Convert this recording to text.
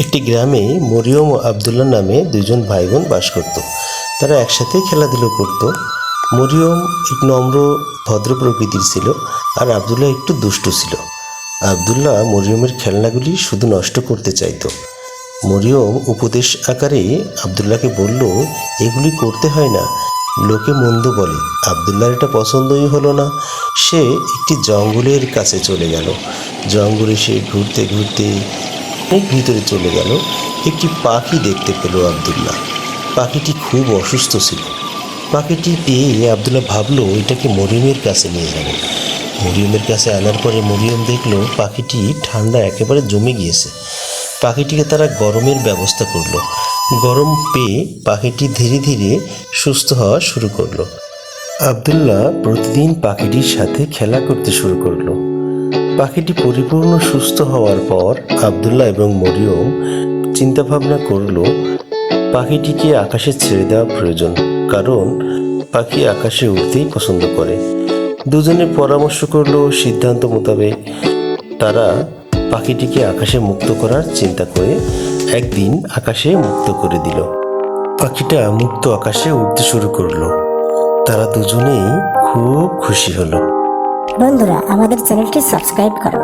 একটি গ্রামে মরিয়ম ও আবদুল্লাহ নামে দুজন ভাই বোন বাস করত। তারা একসাথে খেলাধুলো করত। মরিয়ম এক নম্র, ভদ্র প্রকৃতির ছিল আর আবদুল্লাহ একটু দুষ্টু ছিল। আবদুল্লাহ মরিয়মের খেলনাগুলি শুধু নষ্ট করতে চাইতো। মরিয়ম উপদেশ আকারে আবদুল্লাহকে বলল, এগুলি করতে হয় না। লোকে মন্দ বলে। আবদুল্লাহর এটা পছন্দই হলো না। সে একটি জঙ্গলের কাছে চলে গেল। জঙ্গলে সে ঘুরতে ঘুরতে অনেক ভিতরে চলে গেল। একটি পাখি দেখতে পেল আবদুল্লাহ। পাখিটি খুব অসুস্থ ছিল। পাখিটি পেয়ে আবদুল্লাহ ভাবলো, এটাকে মরিয়মের কাছে নিয়ে যাবে। মরিয়মের কাছে আনার পরে মরিয়ম দেখল, পাখিটি ঠান্ডা একেবারে জমে গিয়েছে। পাখিটিকে তারা গরমের ব্যবস্থা করল। গরম পেয়ে পাখিটি ধীরে ধীরে সুস্থ হওয়া শুরু করল। আবদুল্লাহ প্রতিদিন পাখিটির সাথে খেলা করতে শুরু করল। পাখিটি পরিপূর্ণ সুস্থ হওয়ার পর আবদুল্লাহ এবং মরিয়ম চিন্তা ভাবনা করল, পাখিটিকে আকাশে ছেড়ে দেওয়া প্রয়োজন, কারণ পাখি আকাশে উঠতেই পছন্দ করে। দুজনে পরামর্শ করল, সিদ্ধান্ত মোতাবেক তারা পাখিটিকে আকাশে মুক্ত করার চিন্তা করে একদিন আকাশে মুক্ত করে দিল। পাখিটা মুক্ত আকাশে উঠতে শুরু করল। তারা দুজনেই খুব খুশি হলো। বন্ধুরা আমাদের চ্যানেলটি সাবস্ক্রাইব করো।